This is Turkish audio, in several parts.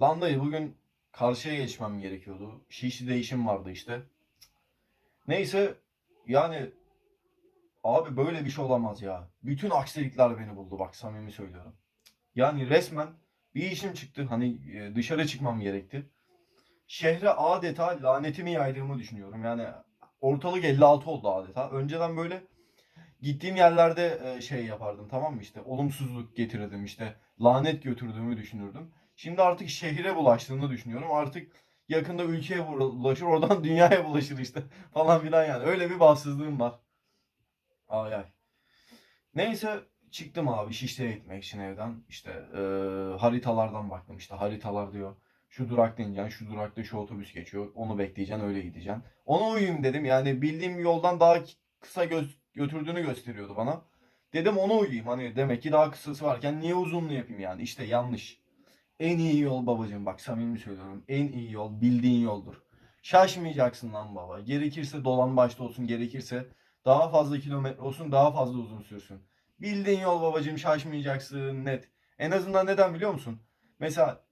Lan dayı bugün karşıya geçmem gerekiyordu. Şişli'de işim vardı işte. Neyse yani abi böyle bir şey olamaz ya. Bütün aksilikler beni buldu bak samimi söylüyorum. Yani resmen bir işim çıktı. Hani e, dışarı çıkmam gerekti. Şehre adeta lanetimi yaydığımı düşünüyorum. Yani ortalık 56 oldu adeta. Önceden böyle gittiğim yerlerde e, şey yapardım tamam mı işte olumsuzluk getirirdim işte lanet götürdüğümü düşünürdüm. Şimdi artık şehre bulaştığını düşünüyorum. Artık yakında ülkeye bulaşır oradan dünyaya bulaşır işte falan filan yani. Öyle bir bahtsızlığım var. Ay ay. Neyse çıktım abi Şişli'ye gitmek için evden. İşte e, haritalardan baktım işte haritalar diyor. Şu durakta ineceksin, şu durakta şu otobüs geçiyor. Onu bekleyeceksin, öyle gideceksin. Ona uyuyayım dedim. Yani bildiğim yoldan daha kısa göz, götürdüğünü gösteriyordu bana. Dedim ona uyuyayım. Hani demek ki daha kısası varken niye uzunlu yapayım yani? İşte yanlış. En iyi yol babacığım bak samimi söylüyorum. En iyi yol bildiğin yoldur. Şaşmayacaksın lan baba. Gerekirse dolan başta olsun, gerekirse daha fazla kilometre olsun, daha fazla uzun sürsün. Bildiğin yol babacığım şaşmayacaksın net. En azından neden biliyor musun? Mesela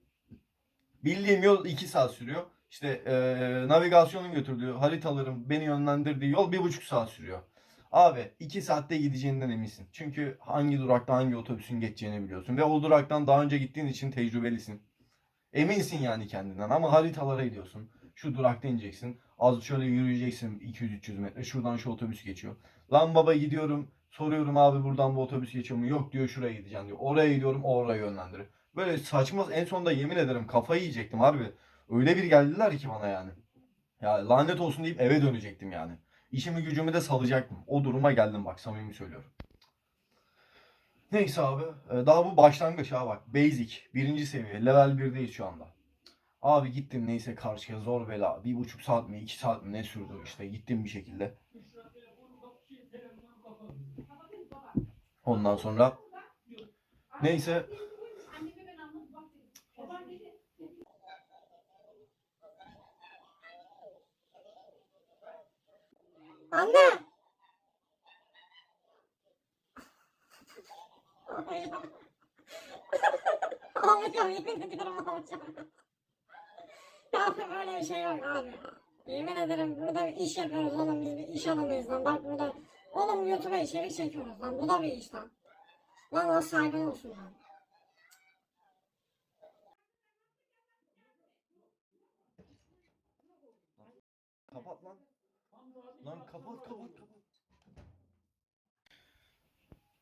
bildiğim yol 2 saat sürüyor. İşte eee, navigasyonun götürdüğü haritaların beni yönlendirdiği yol 1,5 saat sürüyor. Abi 2 saatte gideceğinden eminsin. Çünkü hangi durakta hangi otobüsün geçeceğini biliyorsun. Ve o duraktan daha önce gittiğin için tecrübelisin. Eminsin yani kendinden ama haritalara gidiyorsun. Şu durakta ineceksin. Az şöyle yürüyeceksin 200-300 metre. Şuradan şu otobüs geçiyor. Lan baba gidiyorum. Soruyorum abi buradan bu otobüs geçiyor mu? Yok diyor şuraya gideceğim diyor. Oraya gidiyorum oraya yönlendiriyor. Böyle saçma en sonunda yemin ederim kafayı yiyecektim harbi. Öyle bir geldiler ki bana yani. Ya lanet olsun deyip eve dönecektim yani. İşimi gücümü de salacaktım. O duruma geldim bak samimi söylüyorum. Neyse abi. e, Daha bu başlangıç ha bak. Basic. Birinci seviye. Level 1'deyiz şu anda. Abi gittim neyse karşıya zor bela. Bir buçuk saat mi iki saat mi ne sürdü işte. Gittim bir şekilde. Ondan sonra neyse Anne. Ağlayacağım yemin ederim ağlayacağım. Ya öyle bir şey yok abi. Yemin ederim burada bir iş yapıyoruz oğlum biz bir iş adamıyız lan. Bak burada oğlum YouTube'a içerik çekiyoruz lan. Bu da bir iş lan. Lan o saygın olsun lan. Kapat lan. Lan kapat kapat kapat.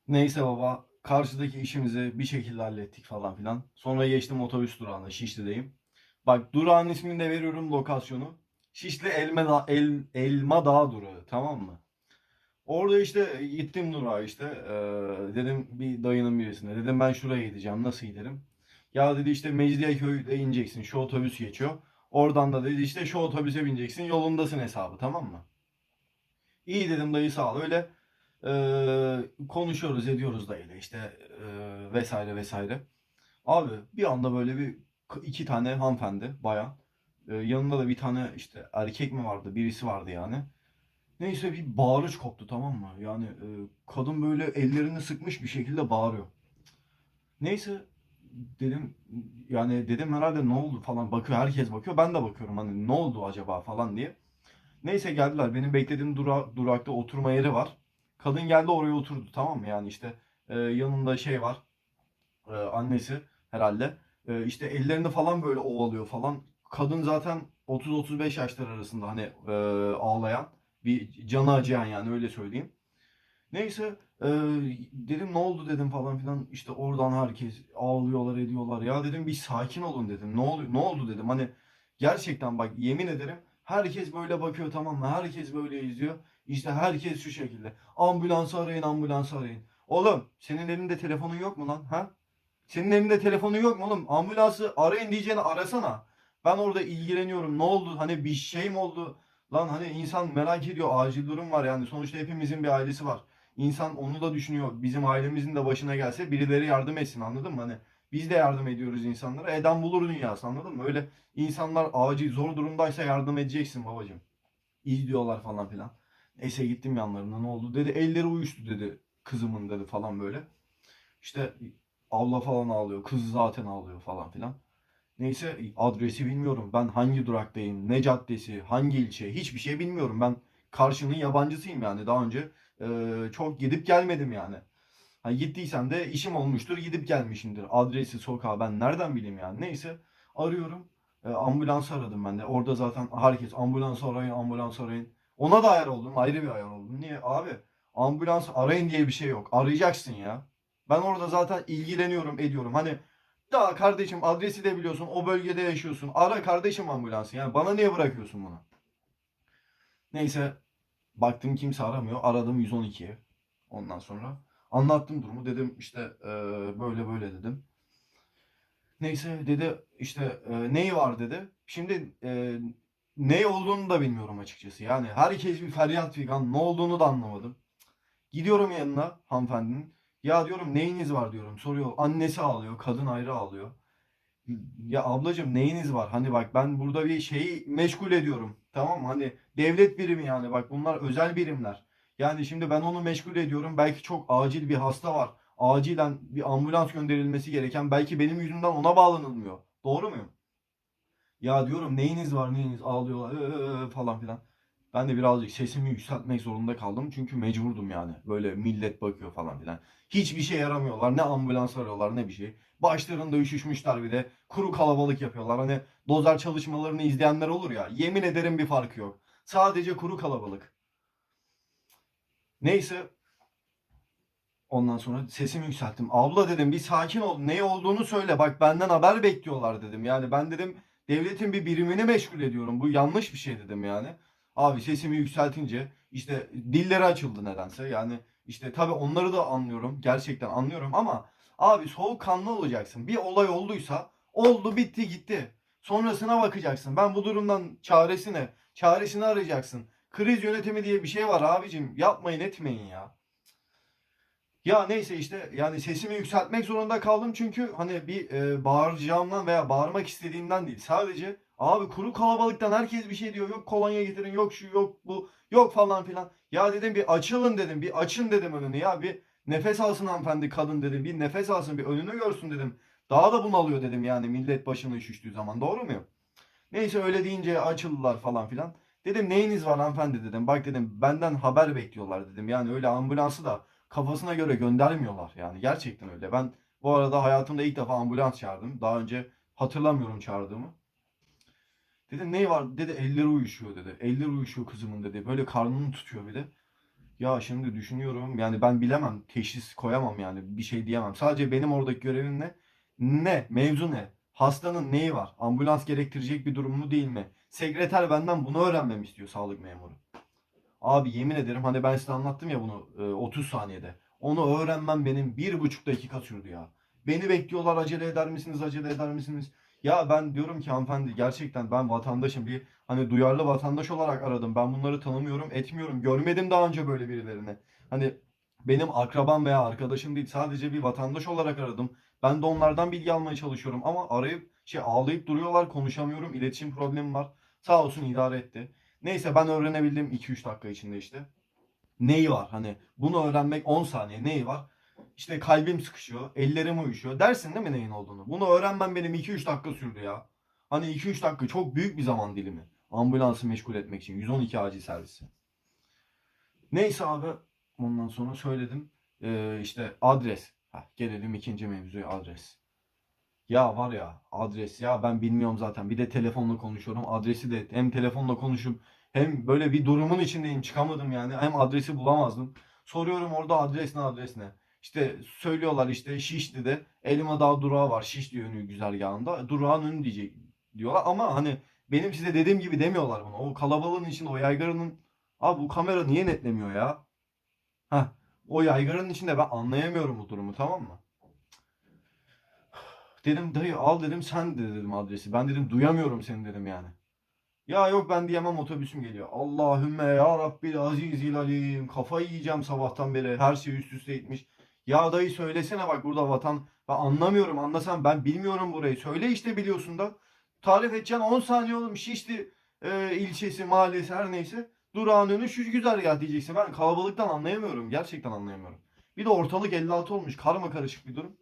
Neyse baba karşıdaki işimizi bir şekilde hallettik falan filan. Sonra geçtim otobüs durağına Şişli'deyim. Bak durağın ismini de veriyorum lokasyonu. Şişli Elma, Da- El, Elma Dağı durağı tamam mı? Orada işte gittim durağa işte Ee, dedim bir dayının birisine dedim ben şuraya gideceğim nasıl giderim? Ya dedi işte Mecidiyeköy'de ineceksin şu otobüs geçiyor. Oradan da dedi işte şu otobüse bineceksin yolundasın hesabı tamam mı? İyi dedim dayı sağ ol öyle e, konuşuyoruz ediyoruz dayıyla işte e, vesaire vesaire. Abi bir anda böyle bir iki tane hanımefendi bayan e, yanında da bir tane işte erkek mi vardı birisi vardı yani. Neyse bir bağırış koptu tamam mı? Yani e, kadın böyle ellerini sıkmış bir şekilde bağırıyor. Neyse dedim yani dedim herhalde ne oldu falan bakıyor herkes bakıyor ben de bakıyorum hani ne oldu acaba falan diye. Neyse geldiler. Benim beklediğim dura, durakta oturma yeri var. Kadın geldi oraya oturdu tamam mı? Yani işte e, yanında şey var e, annesi herhalde. E, işte ellerini falan böyle ovalıyor falan. Kadın zaten 30-35 yaşlar arasında hani e, ağlayan bir canı acıyan yani öyle söyleyeyim. Neyse e, dedim ne oldu? dedim falan filan. İşte oradan herkes ağlıyorlar ediyorlar. Ya dedim bir sakin olun dedim. Ne oluyor ne oldu? dedim. Hani gerçekten bak yemin ederim herkes böyle bakıyor tamam mı? Herkes böyle izliyor. İşte herkes şu şekilde. Ambulansı arayın ambulansı arayın. Oğlum senin elinde telefonun yok mu lan? Ha? Senin elinde telefonun yok mu oğlum? Ambulansı arayın diyeceğini arasana. Ben orada ilgileniyorum. Ne oldu? Hani bir şey mi oldu? Lan hani insan merak ediyor. Acil durum var yani. Sonuçta hepimizin bir ailesi var. İnsan onu da düşünüyor. Bizim ailemizin de başına gelse birileri yardım etsin anladın mı? Hani biz de yardım ediyoruz insanlara. Eden bulur dünyası anladın mı? Öyle insanlar acil zor durumdaysa yardım edeceksin babacığım. İzliyorlar falan filan. Neyse gittim yanlarına ne oldu dedi. Elleri uyuştu dedi kızımın dedi falan böyle. İşte abla falan ağlıyor. Kız zaten ağlıyor falan filan. Neyse adresi bilmiyorum. Ben hangi duraktayım, ne caddesi, hangi ilçe hiçbir şey bilmiyorum. Ben karşının yabancısıyım yani. Daha önce e, çok gidip gelmedim yani. Ha, gittiysem de işim olmuştur gidip gelmişimdir. Adresi, sokağı ben nereden bileyim yani. Neyse arıyorum. E, ambulans aradım ben de. Orada zaten herkes ambulans arayın, ambulans arayın. Ona da ayar oldum. Ayrı bir ayar oldum. Niye? Abi ambulans arayın diye bir şey yok. Arayacaksın ya. Ben orada zaten ilgileniyorum, ediyorum. Hani ya kardeşim adresi de biliyorsun, o bölgede yaşıyorsun. Ara kardeşim ambulansı. Yani bana niye bırakıyorsun bunu? Neyse baktım kimse aramıyor. Aradım 112'ye. Ondan sonra anlattım durumu. Dedim işte e, böyle böyle dedim. Neyse dedi işte e, neyi var dedi. Şimdi e, ne olduğunu da bilmiyorum açıkçası. Yani herkes bir feryat figan ne olduğunu da anlamadım. Gidiyorum yanına hanımefendinin. Ya diyorum neyiniz var diyorum. Soruyor. Annesi ağlıyor. Kadın ayrı ağlıyor. Ya ablacığım neyiniz var? Hani bak ben burada bir şeyi meşgul ediyorum. Tamam mı? Hani devlet birimi yani. Bak bunlar özel birimler. Yani şimdi ben onu meşgul ediyorum. Belki çok acil bir hasta var. Acilen bir ambulans gönderilmesi gereken. Belki benim yüzümden ona bağlanılmıyor. Doğru muyum? Ya diyorum neyiniz var neyiniz ağlıyorlar "Ee, falan filan. Ben de birazcık sesimi yükseltmek zorunda kaldım. Çünkü mecburdum yani. Böyle millet bakıyor falan filan. Hiçbir şey yaramıyorlar. Ne ambulans arıyorlar ne bir şey. Başlarında üşüşmüşler bir de. Kuru kalabalık yapıyorlar. Hani dozer çalışmalarını izleyenler olur ya. Yemin ederim bir farkı yok. Sadece kuru kalabalık. Neyse. Ondan sonra sesimi yükselttim. Abla dedim bir sakin ol. Ne olduğunu söyle. Bak benden haber bekliyorlar dedim. Yani ben dedim devletin bir birimini meşgul ediyorum. Bu yanlış bir şey dedim yani. Abi sesimi yükseltince işte dilleri açıldı nedense. Yani işte tabii onları da anlıyorum. Gerçekten anlıyorum ama abi soğukkanlı olacaksın. Bir olay olduysa oldu bitti gitti. Sonrasına bakacaksın. Ben bu durumdan çaresine, çaresini arayacaksın. Kriz yönetimi diye bir şey var abicim. Yapmayın etmeyin ya. Ya neyse işte yani sesimi yükseltmek zorunda kaldım çünkü hani bir e, bağıracağımdan veya bağırmak istediğimden değil. Sadece abi kuru kalabalıktan herkes bir şey diyor. Yok kolonya getirin, yok şu, yok bu, yok falan filan. Ya dedim bir açılın dedim, bir açın dedim önünü ya bir nefes alsın hanımefendi kadın dedim. Bir nefes alsın, bir önünü görsün dedim. Daha da bunalıyor dedim yani millet başını üşüştüğü zaman. Doğru muyum? Neyse öyle deyince açıldılar falan filan. Dedim neyiniz var hanımefendi dedim. Bak dedim benden haber bekliyorlar dedim. Yani öyle ambulansı da kafasına göre göndermiyorlar. Yani gerçekten öyle. Ben bu arada hayatımda ilk defa ambulans çağırdım. Daha önce hatırlamıyorum çağırdığımı. Dedim ne var? Dedi elleri uyuşuyor dedi. Elleri uyuşuyor kızımın dedi. Böyle karnını tutuyor bir de. Ya şimdi düşünüyorum yani ben bilemem teşhis koyamam yani bir şey diyemem. Sadece benim oradaki görevim ne? Ne? Mevzu ne? Hastanın neyi var? Ambulans gerektirecek bir durum mu değil mi? Sekreter benden bunu öğrenmemi istiyor sağlık memuru. Abi yemin ederim hani ben size anlattım ya bunu e, 30 saniyede. Onu öğrenmem benim bir buçuk dakika sürdü ya. Beni bekliyorlar acele eder misiniz acele eder misiniz? Ya ben diyorum ki hanımefendi gerçekten ben vatandaşım bir hani duyarlı vatandaş olarak aradım. Ben bunları tanımıyorum etmiyorum. Görmedim daha önce böyle birilerini. Hani benim akrabam veya arkadaşım değil sadece bir vatandaş olarak aradım. Ben de onlardan bilgi almaya çalışıyorum ama arayıp şey ağlayıp duruyorlar konuşamıyorum. iletişim problemim var. Sağ olsun idare etti. Neyse ben öğrenebildim 2-3 dakika içinde işte. Neyi var hani bunu öğrenmek 10 saniye neyi var? İşte kalbim sıkışıyor, ellerim uyuşuyor. Dersin değil mi neyin olduğunu? Bunu öğrenmem benim 2-3 dakika sürdü ya. Hani 2-3 dakika çok büyük bir zaman dilimi. Ambulansı meşgul etmek için 112 acil servisi. Neyse abi ondan sonra söyledim. Ee, işte adres. Heh, gelelim ikinci mevzuya adres. Ya var ya adres ya ben bilmiyorum zaten. Bir de telefonla konuşuyorum. Adresi de hem telefonla konuşup hem böyle bir durumun içindeyim çıkamadım yani. Hem adresi bulamazdım. Soruyorum orada adres ne adres ne. İşte söylüyorlar işte Şişli'de Elma Dağı durağı var. Şişli yönü güzergahında. Durağın önü diyecek diyorlar ama hani benim size dediğim gibi demiyorlar bunu. O kalabalığın içinde o yaygaranın abi bu kamera niye netlemiyor ya? Heh, o yaygaranın içinde ben anlayamıyorum bu durumu tamam mı? Dedim dayı al dedim sen de dedim adresi. Ben dedim duyamıyorum seni dedim yani. Ya yok ben diyemem otobüsüm geliyor. Allahümme ya Rabbil azizil alim. Kafayı yiyeceğim sabahtan beri. Her şey üst üste gitmiş. Ya dayı söylesene bak burada vatan. Ben anlamıyorum anlasam ben bilmiyorum burayı. Söyle işte biliyorsun da. Tarif edeceksin 10 saniye oğlum. Şişli e, ilçesi, mahallesi her neyse. Durağın önü şu güzergah diyeceksin. Ben kalabalıktan anlayamıyorum. Gerçekten anlayamıyorum. Bir de ortalık 56 olmuş. Karma karışık bir durum.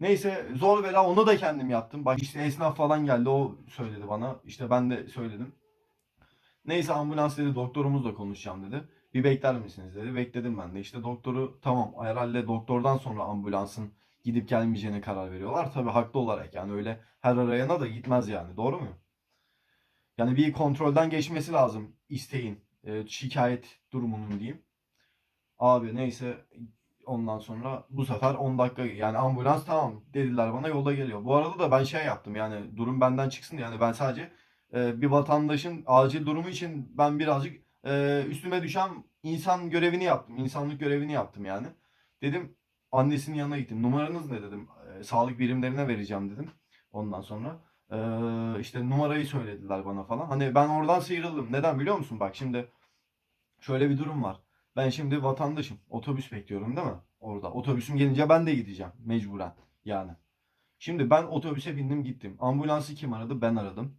Neyse zor bela onu da kendim yaptım. Bak işte esnaf falan geldi o söyledi bana. İşte ben de söyledim. Neyse ambulans dedi doktorumuzla konuşacağım dedi. Bir bekler misiniz dedi. Bekledim ben de. İşte doktoru tamam herhalde doktordan sonra ambulansın gidip gelmeyeceğine karar veriyorlar. Tabii haklı olarak yani öyle her arayana da gitmez yani. Doğru mu? Yani bir kontrolden geçmesi lazım isteğin, e, şikayet durumunun diyeyim. Abi neyse ondan sonra bu sefer 10 dakika yani ambulans tamam dediler bana yolda geliyor. Bu arada da ben şey yaptım yani durum benden çıksın yani ben sadece e, bir vatandaşın acil durumu için ben birazcık e, üstüme düşen insan görevini yaptım. insanlık görevini yaptım yani. Dedim annesinin yanına gittim. Numaranız ne dedim. E, sağlık birimlerine vereceğim dedim. Ondan sonra e, işte numarayı söylediler bana falan. Hani ben oradan sıyrıldım. Neden biliyor musun? Bak şimdi şöyle bir durum var. Ben şimdi vatandaşım. Otobüs bekliyorum değil mi? Orada. Otobüsüm gelince ben de gideceğim. Mecburen. Yani. Şimdi ben otobüse bindim gittim. Ambulansı kim aradı? Ben aradım.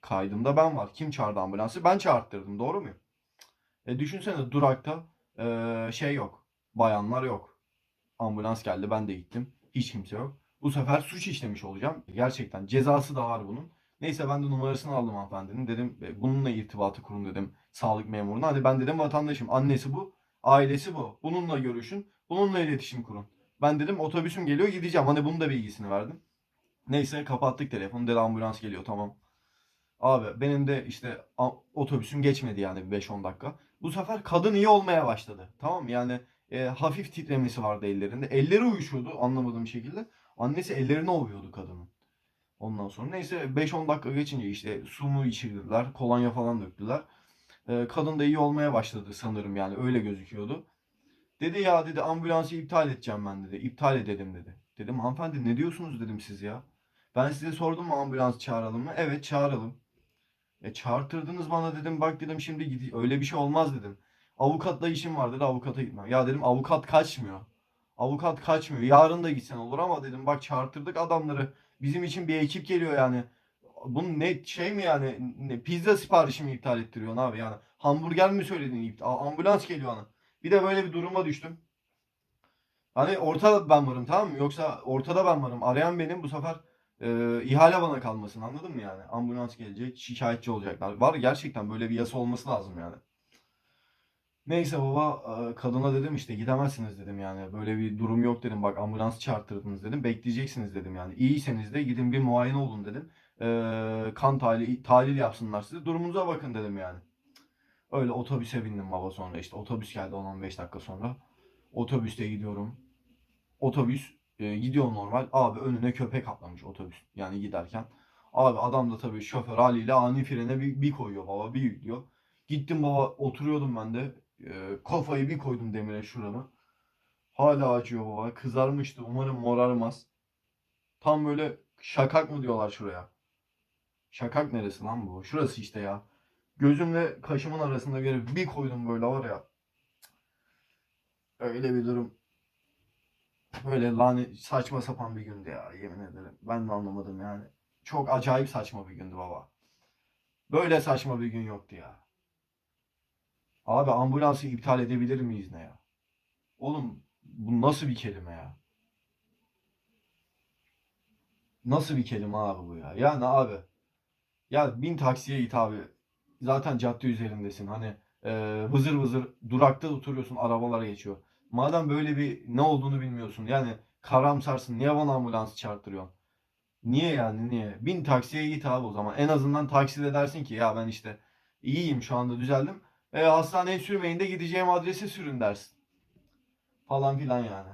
Kaydımda ben var. Kim çağırdı ambulansı? Ben çağırttırdım. Doğru muyum? E düşünsene durakta e, şey yok. Bayanlar yok. Ambulans geldi ben de gittim. Hiç kimse yok. Bu sefer suç işlemiş olacağım. Gerçekten cezası da var bunun. Neyse ben de numarasını aldım hanımefendinin. Dedim e, bununla irtibatı kurun dedim sağlık memuruna. Hadi ben dedim vatandaşım. Annesi bu. Ailesi bu. Bununla görüşün. Bununla iletişim kurun. Ben dedim otobüsüm geliyor gideceğim. Hani bunun da bilgisini verdim. Neyse kapattık telefonu. Dedi ambulans geliyor tamam. Abi benim de işte otobüsüm geçmedi yani bir 5-10 dakika. Bu sefer kadın iyi olmaya başladı. Tamam? Yani e, hafif titremesi vardı ellerinde. Elleri uyuşuyordu anlamadığım şekilde. Annesi ellerini ovuyordu kadının. Ondan sonra neyse 5-10 dakika geçince işte su mu içirdiler, kolonya falan döktüler. E, kadın da iyi olmaya başladı sanırım yani öyle gözüküyordu. Dedi ya dedi ambulansı iptal edeceğim ben dedi. İptal edelim dedi. Dedim hanımefendi ne diyorsunuz dedim siz ya. Ben size sordum mu ambulans çağıralım mı? Evet çağıralım. E çağırtırdınız bana dedim bak dedim şimdi gidi öyle bir şey olmaz dedim. Avukatla işim var dedi avukata gitmem. Ya dedim avukat kaçmıyor. Avukat kaçmıyor. Yarın da gitsen olur ama dedim bak çağırtırdık adamları. Bizim için bir ekip geliyor yani. Bunun ne şey mi yani ne, pizza siparişi mi iptal ettiriyorsun abi yani hamburger mi söyledin iptal ambulans geliyor ana. Bir de böyle bir duruma düştüm. Hani ortada ben varım tamam mı? Yoksa ortada ben varım. Arayan benim bu sefer e, ihale bana kalmasın anladın mı yani? Ambulans gelecek şikayetçi olacaklar. Var gerçekten böyle bir yasa olması lazım yani. Neyse baba e, kadına dedim işte gidemezsiniz dedim yani. Böyle bir durum yok dedim. Bak ambulans çağırttırdınız dedim. Bekleyeceksiniz dedim yani. İyiyseniz de gidin bir muayene olun dedim. E, kan tahlili, tahlil yapsınlar size. Durumunuza bakın dedim yani. Öyle otobüse bindim baba sonra işte. Otobüs geldi 10-15 dakika sonra. Otobüste gidiyorum. Otobüs e, gidiyor normal. Abi önüne köpek atlamış otobüs. Yani giderken. Abi adam da tabii şoför haliyle ani frene bir, bir koyuyor baba bir gidiyor. Gittim baba oturuyordum ben de. E, kafayı bir koydum demire şuramı. Hala acıyor baba. Kızarmıştı. Umarım morarmaz. Tam böyle şakak mı diyorlar şuraya. Şakak neresi lan bu? Şurası işte ya. Gözümle kaşımın arasında bir, bir koydum böyle var ya. Öyle bir durum. Böyle lanet saçma sapan bir gündü ya yemin ederim. Ben de anlamadım yani. Çok acayip saçma bir gündü baba. Böyle saçma bir gün yoktu ya. Abi ambulansı iptal edebilir miyiz ne ya? Oğlum bu nasıl bir kelime ya? Nasıl bir kelime abi bu ya? Yani abi ya bin taksiye git abi. Zaten cadde üzerindesin. Hani e, vızır vızır durakta oturuyorsun arabalara geçiyor. Madem böyle bir ne olduğunu bilmiyorsun. Yani karamsarsın. Niye bana ambulans çarptırıyorsun? Niye yani niye? Bin taksiye git abi o zaman. En azından takside dersin ki ya ben işte iyiyim şu anda düzeldim. E, hastaneye sürmeyin de gideceğim adrese sürün dersin. Falan filan yani.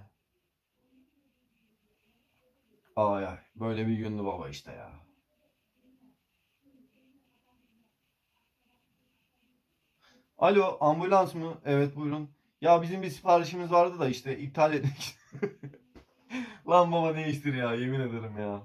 Ay ay. Böyle bir gündü baba işte ya. Alo ambulans mı? Evet buyurun. Ya bizim bir siparişimiz vardı da işte iptal etmek. Lan baba değiştir ya yemin ederim ya.